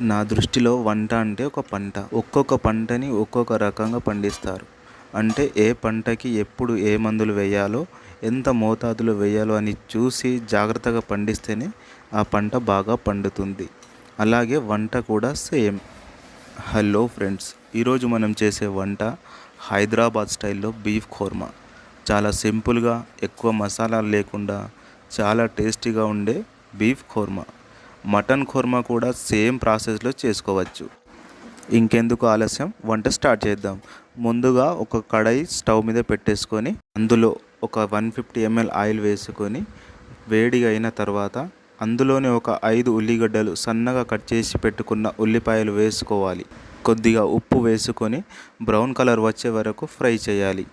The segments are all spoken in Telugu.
నా దృష్టిలో వంట అంటే ఒక పంట. ఒక్కొక్క పంటని ఒక్కొక్క రకంగా పండిస్తారు. అంటే ఏ పంటకి ఎప్పుడు ఏ మందులు వేయాలో ఎంత మోతాదులో వేయాలో అని చూసి జాగ్రత్తగా పండిస్తేనే ఆ పంట బాగా పండుతుంది. అలాగే వంట కూడా సేమ్. హలో ఫ్రెండ్స్ ఈరోజు మనం చేసే వంట హైదరాబాద్ స్టైల్లో బీఫ్ ఖోర్మా. చాలా సింపుల్గా ఎక్కువ మసాలాలు లేకుండా చాలా టేస్టీగా ఉండే బీఫ్ ఖోర్మా. మటన్ ఖోర్మా కూడా సేమ్ ప్రాసెస్లో చేసుకోవచ్చు. ఇంకెందుకు ఆలస్యం? వంట స్టార్ట్ చేద్దాం. ముందుగా ఒక కడాయి స్టవ్ మీద పెట్టేసుకొని అందులో ఒక వన్ ఫిఫ్టీ ఎంఎల్ ఆయిల్ వేసుకొని వేడిగా అయిన తర్వాత అందులోనే ఒక ఐదు ఉల్లిగడ్డలు సన్నగా కట్ చేసి పెట్టుకున్న ఉల్లిపాయలు వేసుకోవాలి. కొద్దిగా ఉప్పు వేసుకొని బ్రౌన్ కలర్ వచ్చే వరకు ఫ్రై చేయాలి.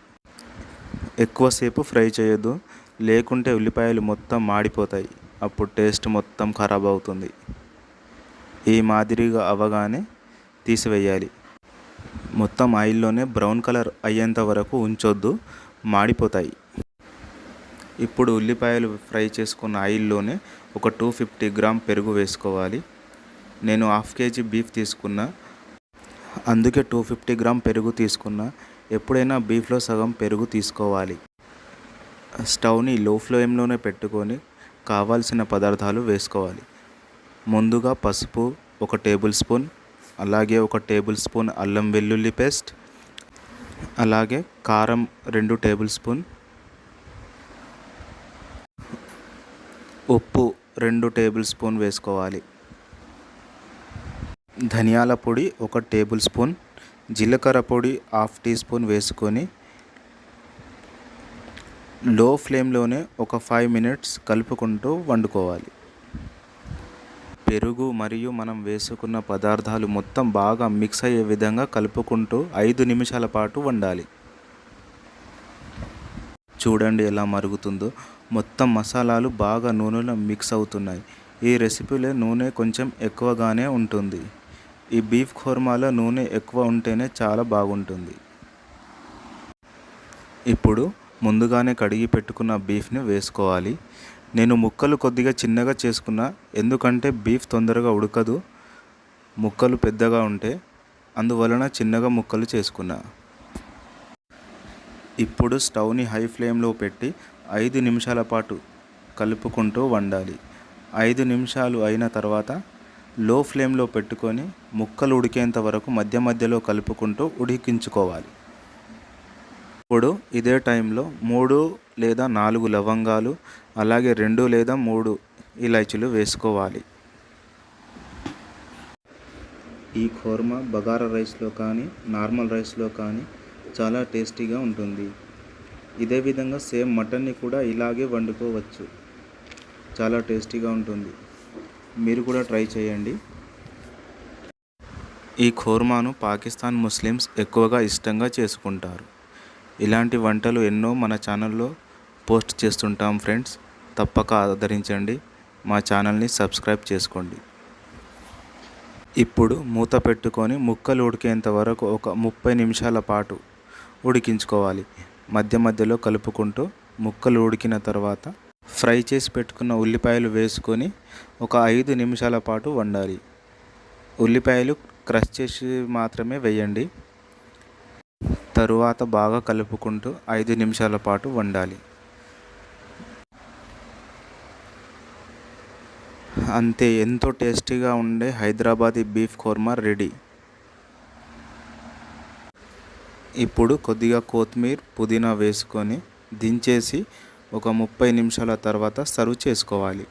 ఎక్కువసేపు ఫ్రై చేయొద్దు లేకుంటే ఉల్లిపాయలు మొత్తం మాడిపోతాయి. అప్పుడు టేస్ట్ మొత్తం ఖరాబ్ అవుతుంది. ఈ మాదిరిగా అవ్వగానే తీసివేయాలి. మొత్తం ఆయిల్లోనే బ్రౌన్ కలర్ అయ్యేంత వరకు ఉంచొద్దు మాడిపోతాయి. ఇప్పుడు ఉల్లిపాయలు ఫ్రై చేసుకున్న ఆయిల్లోనే ఒక టూ ఫిఫ్టీ గ్రామ్ పెరుగు వేసుకోవాలి. నేను హాఫ్ కేజీ బీఫ్ తీసుకున్నా. అందుకే టూ ఫిఫ్టీ గ్రామ్ పెరుగు తీసుకున్నా. ఎప్పుడైనా బీఫ్లో సగం పెరుగు తీసుకోవాలి. స్టవ్ని లో ఫ్లేమ్లోనే పెట్టుకొని కావాల్సిన పదార్థాలు వేసుకోవాలి. ముందుగా పసుపు ఒక టేబుల్ స్పూన్ అలాగే ఒక టేబుల్ స్పూన్ అల్లం వెల్లుల్లి పేస్ట్ అలాగే కారం రెండు టేబుల్ స్పూన్ ఉప్పు రెండు టేబుల్ స్పూన్ వేసుకోవాలి. ధనియాల పొడి ఒక టేబుల్ స్పూన్ జీలకర్ర పొడి హాఫ్ టీ స్పూన్ వేసుకొని లో ఫ్లేమ్లోనే ఒక ఫైవ్ మినిట్స్ కలుపుకుంటూ వండుకోవాలి. పెరుగు మరియు మనం వేసుకున్న పదార్థాలు మొత్తం బాగా మిక్స్ అయ్యే విధంగా కలుపుకుంటూ ఐదు నిమిషాల పాటు వండాలి. చూడండి ఎలా మరుగుతుందో. మొత్తం మసాలాలు బాగా నూనెలో మిక్స్ అవుతున్నాయి. ఈ రెసిపీలో నూనె కొంచెం ఎక్కువగానే ఉంటుంది. ఈ బీఫ్ ఖోర్మాలో నూనె ఎక్కువ ఉంటేనే చాలా బాగుంటుంది. ఇప్పుడు ముందుగానే కడిగి పెట్టుకున్న బీఫ్ని వేసుకోవాలి. నేను ముక్కలు కొద్దిగా చిన్నగా చేసుకున్న ఎందుకంటే బీఫ్ తొందరగా ఉడకదు ముక్కలు పెద్దగా ఉంటే అందువలన చిన్నగా ముక్కలు చేసుకున్నా. ఇప్పుడు స్టవ్ని హై ఫ్లేమ్లో పెట్టి ఐదు నిమిషాల పాటు కలుపుకుంటూ వండాలి. ఐదు నిమిషాలు అయిన తర్వాత లో ఫ్లేమ్లో పెట్టుకొని ముక్కలు ఉడికేంత వరకు మధ్య మధ్యలో కలుపుకుంటూ ఉడికించుకోవాలి. ఇప్పుడు ఇదే టైంలో మూడు లేదా నాలుగు లవంగాలు అలాగే రెండు లేదా మూడు ఇలాచీలు వేసుకోవాలి. ఈ ఖోర్మా బగారా రైస్లో కానీ నార్మల్ రైస్లో కానీ చాలా టేస్టీగా ఉంటుంది. ఇదే విధంగా సేమ్ మటన్ని కూడా ఇలాగే వండుకోవచ్చు. చాలా టేస్టీగా ఉంటుంది. మీరు కూడా ట్రై చేయండి. ఈ ఖోర్మాను పాకిస్తాన్ ముస్లిమ్స్ ఎక్కువగా ఇష్టంగా చేసుకుంటారు. ఇలాంటి వంటలు ఎన్నో మన ఛానల్లో పోస్ట్ చేస్తుంటాం ఫ్రెండ్స్. తప్పక ఆదరించండి. మా ఛానల్ని సబ్స్క్రైబ్ చేసుకోండి. ఇప్పుడు మూత పెట్టుకొని ముక్కలు ఉడికేంత వరకు ఒక ముప్పై నిమిషాల పాటు ఉడికించుకోవాలి. మధ్య మధ్యలో కలుపుకుంటూ ముక్కలు ఉడికిన తర్వాత ఫ్రై చేసి పెట్టుకున్న ఉల్లిపాయలు వేసుకొని ఒక ఐదు నిమిషాల పాటు వండాలి. ఉల్లిపాయలు క్రష్ చేసి మాత్రమే వేయండి. తరువాత బాగా కలుపుకుంటూ ఐదు నిమిషాల పాటు వండాలి. అంతే ఎంతో టేస్టీగా ఉండే హైదరాబాదీ బీఫ్ కోర్మా రెడీ. ఇప్పుడు కొద్దిగా కొత్తిమీర పుదీనా వేసుకొని దించేసి ఒక ముప్పై నిమిషాల తర్వాత సర్వ్ చేసుకోవాలి.